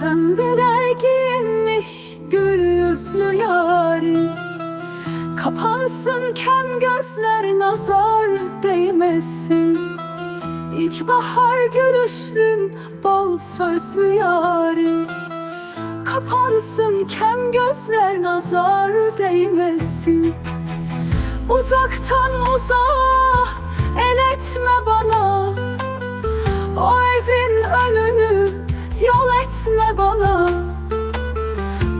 Pembeler giyinmiş gül yüzlü yarim Kapansın kem gözler nazar değmesin. İlkbahar gülüşlüm bal sözlü yarim Kapansın kem gözler nazar değmesin. Uzaktan uzağa el etme bana. Etme bana.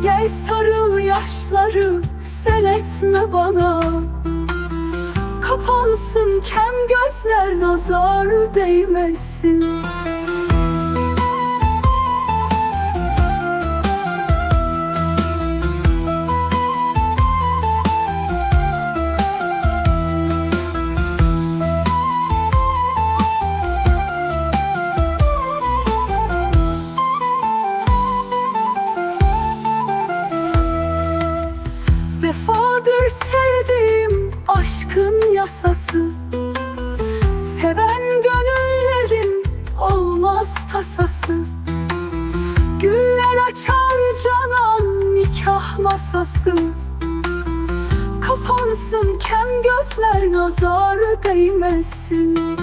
Gel sarıl yaşları sel etme bana. Kapansın kem gözler nazar değmesin yasası Seven gönüllerin olmaz tasası. Güller açar canan nikah masası. Kapansın kem gözler nazar değmesin.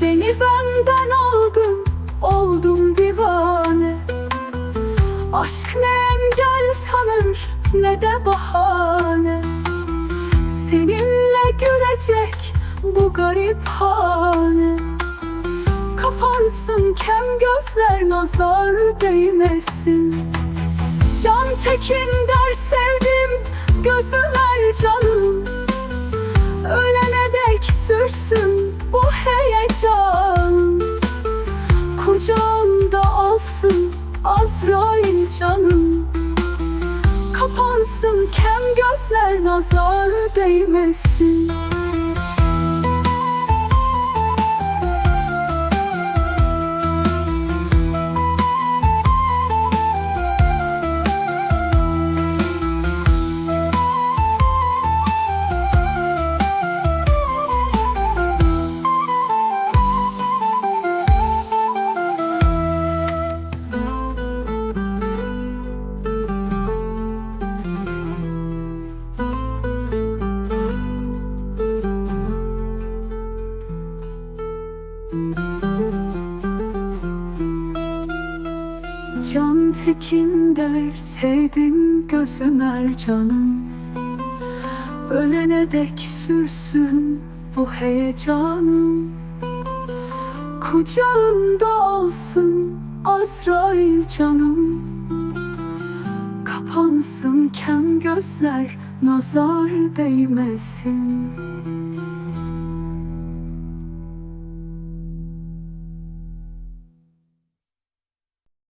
Beni benden aldın, oldum divane. Aşk ne ne de bahane. Seninle gülecek bu garip hane. Kapansın kem gözler nazar değmesin. Can tekin der sevdim gözümer canım. Ölene dek sürsün bu heyecan Kucağında alsın Azrail canım Kapansın kem gözler nazar değmesin Can tekin der sevdim gözümer canım Ölene dek sürsün bu heyecanım Kucağında olsun Azrail canım Kapansın kem gözler nazar değmesin